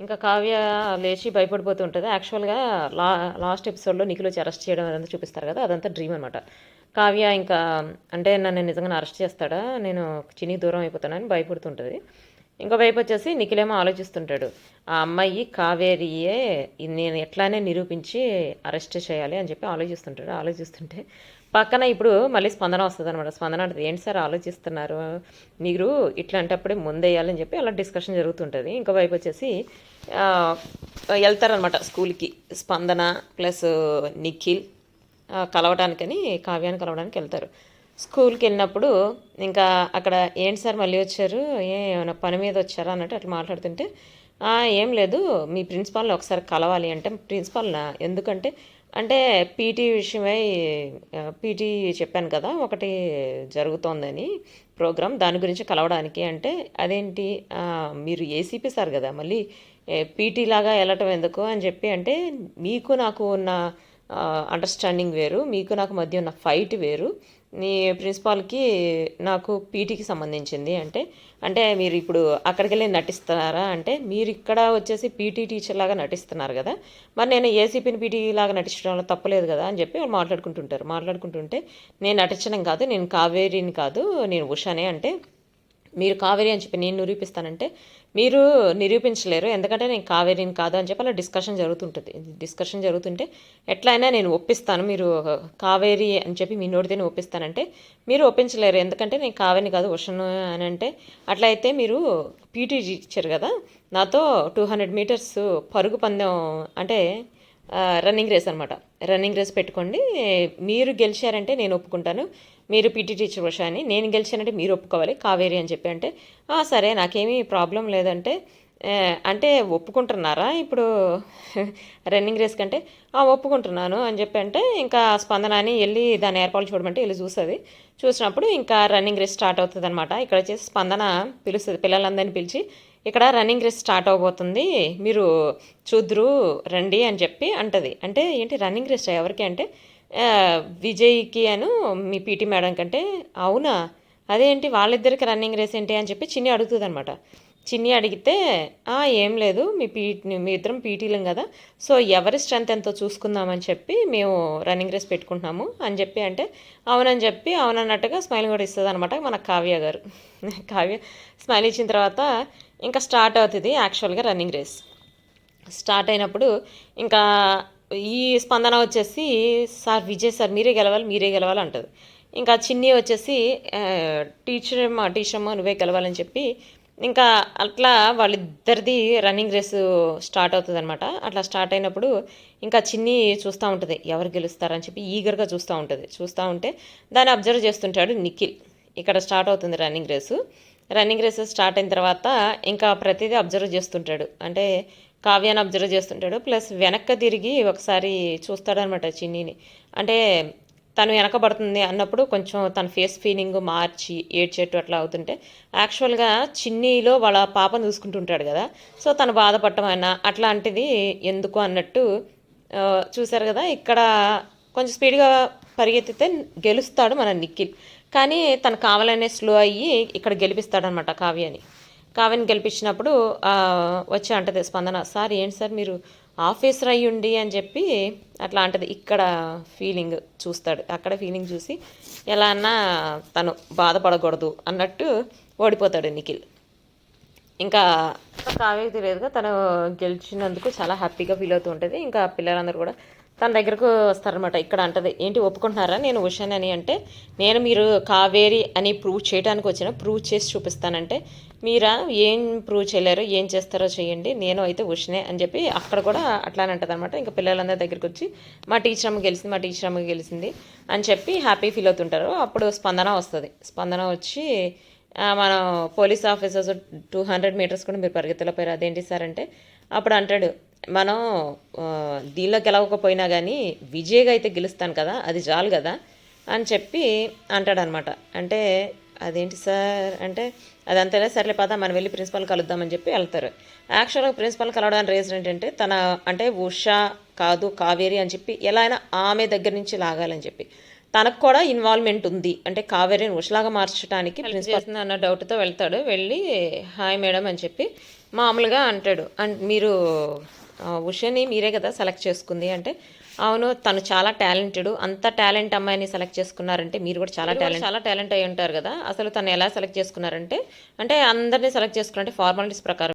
ఇంకా కావ్య లేచి భయపడిపోతూ ఉంటుంది. యాక్చువల్గా లా లాస్ట్ ఎపిసోడ్లో నిఖిల్ వచ్చి అరెస్ట్ చేయడం అదంతా చూపిస్తారు కదా అదంతా డ్రీమ్ అనమాట కావ్య ఇంకా అంటే నన్ను నిజంగా అరెస్ట్ చేస్తాడా? నేను చిన్ని దూరం అయిపోతానని భయపడుతుంటుంది ఇంకో వైపు వచ్చేసి నిఖిలేమో ఆలోచిస్తుంటాడు ఆ అమ్మాయి కావేరియే నేను ఎట్లానే నిరూపించి అరెస్ట్ చేయాలి అని చెప్పి ఆలోచిస్తుంటాడు. ఆలోచిస్తుంటే పక్కన ఇప్పుడు మళ్ళీ స్పందన వస్తుంది అనమాట స్పందన అంటే ఏంటి సార్ ఆలోచిస్తున్నారు? మీరు ఇట్లాంటప్పుడే ముందేయాలని చెప్పి అలా డిస్కషన్ జరుగుతుంటుంది. ఇంకో వైపు వచ్చేసి వెళ్తారనమాట స్కూల్కి స్పందన ప్లస్ నిఖిల్ కలవడానికని కావ్యాన్ని కలవడానికి వెళ్తారు స్కూల్కి వెళ్ళినప్పుడు ఇంకా అక్కడ ఏంటి సార్ మళ్ళీ వచ్చారు? ఏ ఏమైనా పని మీద వచ్చారా? అన్నట్టు అట్లా మాట్లాడుతుంటే ఏం లేదు. మీ ప్రిన్సిపాల్ని ఒకసారి కలవాలి. అంటే ప్రిన్సిపాల్నా? ఎందుకంటే అంటే పీటీ విషయమై పీటీ చెప్పాను కదా ఒకటి జరుగుతోందని ప్రోగ్రామ్. దాని గురించి కలవడానికి అంటే అదేంటి? మీరు ఏసీపీ సార్ కదా మళ్ళీ పీటీ లాగా వెళ్ళటం ఎందుకు? అని చెప్పి అంటే మీకు నాకు ఉన్న అండర్స్టాండింగ్ వేరు. మీకు నాకు మధ్య ఉన్న ఫైట్ వేరు. నీ ప్రిన్సిపాల్కి నాకు పీటీకి సంబంధించింది అంటే అంటే మీరు ఇప్పుడు అక్కడికి వెళ్ళి నటిస్తున్నారా అంటే మీరు ఇక్కడ వచ్చేసి పీటీ టీచర్ లాగా నటిస్తున్నారు కదా మరి నేను ఏసీపీని పీటీ లాగా నటించడంలో తప్పలేదు కదా అని చెప్పి వాళ్ళు మాట్లాడుకుంటుంటారు. మాట్లాడుకుంటుంటే నేను నటించడం కాదు నేను కావేరిని కాదు నేను ఉషానే అంటే మీరు కావేరి అని చెప్పి నేను నిరూపిస్తానంటే మీరు నిరూపించలేరు. ఎందుకంటే నేను కావేరిని కాదు అని చెప్పి అలా డిస్కషన్ జరుగుతుంటుంది. డిస్కషన్ జరుగుతుంటే ఎట్లయినా నేను ఒప్పిస్తాను. మీరు కావేరి అని చెప్పి మీ నోటితో ఒప్పిస్తానంటే మీరు ఒప్పించలేరు. ఎందుకంటే నేను కావేరిని కాదు ఉషను అని అంటే అట్లయితే మీరు పీటీ ఇచ్చారు కదా నాతో టూ హండ్రెడ్ మీటర్స్ పరుగు పందెం అంటే రన్నింగ్ రేస్ అనమాట రన్నింగ్ రేస్ పెట్టుకోండి. మీరు గెలిచారంటే నేను ఒప్పుకుంటాను. మీరు పీటీ టీచర్ ఉషా అని నేను గెలిచానంటే మీరు ఒప్పుకోవాలి. కావేరి అని చెప్పి అంటే సరే నాకేమీ ప్రాబ్లం లేదంటే అంటే ఒప్పుకుంటున్నారా ఇప్పుడు రన్నింగ్ రేస్ కంటే? ఒప్పుకుంటున్నాను అని చెప్పి అంటే ఇంకా స్పందన అని వెళ్ళి దాని ఏర్పాట్లు చూడమంటే వెళ్ళి చూస్తుంది. చూసినప్పుడు ఇంకా రన్నింగ్ రేస్ స్టార్ట్ అవుతుంది అనమాట ఇక్కడ వచ్చేసి స్పందన పిలుస్తుంది పిల్లలందరినీ పిలిచి. ఇక్కడ రన్నింగ్ రేస్ స్టార్ట్ అవబోతుంది. మీరు చూద్దురు రండి అని చెప్పి అంటది. అంటే ఏంటి రన్నింగ్ రేస్ ఎవరికి అంటే విజయ్కి అను మీ పీటీ మేడం కంటే. అవునా? అదేంటి వాళ్ళిద్దరికి రన్నింగ్ రేస్ ఏంటి అని చెప్పి చిన్ని అడుగుతుంది అనమాట చిన్ని అడిగితే ఏం లేదు మీ పీ మీ ఇద్దరం పీటీలం కదా. సో ఎవరి స్ట్రెంత్ ఎంతో చూసుకుందామని చెప్పి మేము రన్నింగ్ రేస్ పెట్టుకుంటున్నాము అని చెప్పి అంటే అవునని చెప్పి అవునన్నట్టుగా స్మైల్ కూడా ఇస్తుంది అనమాట మన కావ్య గారు. కావ్య స్మైల్ ఇచ్చిన తర్వాత ఇంకా స్టార్ట్ అవుతుంది యాక్చువల్గా రన్నింగ్ రేస్. స్టార్ట్ అయినప్పుడు ఇంకా ఈ స్పందన వచ్చేసి సార్ విజయ్ సార్ మీరే గెలవాలి మీరే గెలవాలి అంటుంది. ఇంకా చిన్ని వచ్చేసి టీచర్ అమ్మ టీచర్ అమ్మ నువ్వే గెలవాలని చెప్పి ఇంకా అట్లా వాళ్ళిద్దరిది రన్నింగ్ రేస్ స్టార్ట్ అవుతుంది అనమాట అట్లా స్టార్ట్ అయినప్పుడు ఇంకా చిన్ని చూస్తూ ఉంటుంది ఎవరు గెలుస్తారని చెప్పి ఈగర్గా చూస్తూ ఉంటుంది. చూస్తూ ఉంటే దాన్ని అబ్జర్వ్ చేస్తుంటాడు నిఖిల్. ఇక్కడ స్టార్ట్ అవుతుంది running race. Running races start అయిన తర్వాత ఇంకా ప్రతిదీ అబ్జర్వ్ చేస్తుంటాడు. అంటే కావ్యాన్ని అబ్జర్వ్ చేస్తుంటాడు. ప్లస్ వెనక్కి తిరిగి ఒకసారి చూస్తాడనమాట చిన్నీని. అంటే తను వెనకబడుతుంది అన్నప్పుడు కొంచెం తన ఫేస్ ఫీలింగ్ మార్చి ఏడ్చేట్టు అట్లా అవుతుంటే యాక్చువల్గా చిన్నీలో వాళ్ళ పాపను చూసుకుంటుంటాడు కదా. సో తను బాధపడటమైనా అట్లాంటిది ఎందుకు అన్నట్టు చూశారు కదా. ఇక్కడ కొంచెం స్పీడ్గా పరిగెత్తితే గెలుస్తాడు మన నిఖిల్. కానీ తను కావాలనే స్లో అయ్యి ఇక్కడ గెలిపిస్తాడనమాట కావ్యని కావ్యని గెలిపించినప్పుడు వచ్చి అంటది స్పందన సార్ ఏంటి సార్ మీరు ఆఫీసర్ అయ్యుండి అని చెప్పి అట్లా అంటది. ఇక్కడ ఫీలింగ్ చూస్తాడు. అక్కడ ఫీలింగ్ చూసి ఎలా అన్నా తను బాధపడకూడదు అన్నట్టు ఓడిపోతాడు నిఖిల్. ఇంకా కావ్యకి తెలియదుగా తను గెలిచినందుకు చాలా హ్యాపీగా ఫీల్ అవుతూ ఉంటుంది. ఇంకా పిల్లలందరూ కూడా తన దగ్గరకు వస్తారనమాట ఇక్కడ అంటది ఏంటి ఒప్పుకుంటున్నారా? నేను ఉషాన్ అని అంటే నేను మీరు కావేరి అని ప్రూవ్ చేయడానికి వచ్చిన ప్రూవ్ చేసి చూపిస్తానంటే మీరా? ఏం ప్రూవ్ చేయలేరు? ఏం చేస్తారో చేయండి. నేను అయితే ఉషనే అని చెప్పి అక్కడ కూడా అట్లానే అంటది అనమాట ఇంకా పిల్లలందరి దగ్గరికి వచ్చి మా టీచర్ అమ్మ గెలిచింది మా టీచర్ అమ్మ గెలిచింది అని చెప్పి హ్యాపీ ఫీల్ అవుతుంటారు. అప్పుడు స్పందన వస్తుంది. స్పందన వచ్చి మన మనం police officers two hundred metres కూడా మీరు పరిగెత్తలేకపోయారు. అదేంటి సార్? అంటే అప్పుడు అంటాడు మనం ఆ, దీనిలో గెలవకపోయినా కానీ విజయ్గా అయితే గెలుస్తాను కదా అది చాలు కదా అని చెప్పి అంటాడనమాట. అంటే అదేంటి సార్? అంటే అదంతేనా? సర్లే పద మనం వెళ్ళి ప్రిన్సిపల్ కలుద్దామని చెప్పి వెళ్తారు. యాక్చువల్గా ప్రిన్సిపల్ కలవడానికి రీజన్ ఏంటంటే తన అంటే ఉషా కాదు కావేరి అని చెప్పి ఎలా అయినా ఆమె దగ్గర నుంచి లాగాలని చెప్పి. తనకు కూడా ఇన్వాల్వ్మెంట్ ఉంది. అంటే కావేరిని ఉషలాగా మార్చడానికి ప్రిన్సిపల్ అన్న డౌట్తో వెళ్తాడు. వెళ్ళి హాయ్ మేడం అని చెప్పి మామూలుగా అంటాడు. అండ్ మీరు ఉషని మీరే కదా సెలెక్ట్ చేసుకుంది. అంటే అవును తను చాలా టాలెంటెడ్. అంత టాలెంట్ అమ్మాయిని సెలెక్ట్ చేసుకున్నారంటే మీరు కూడా చాలా టాలెంట్ చాలా టాలెంట్ అయి ఉంటారు కదా. అసలు తను ఎలా సెలెక్ట్ చేసుకున్నారంటే అంటే అందరినీ సెలెక్ట్ చేసుకున్నారంటే ఫార్మాలిటీస్ ప్రకారం.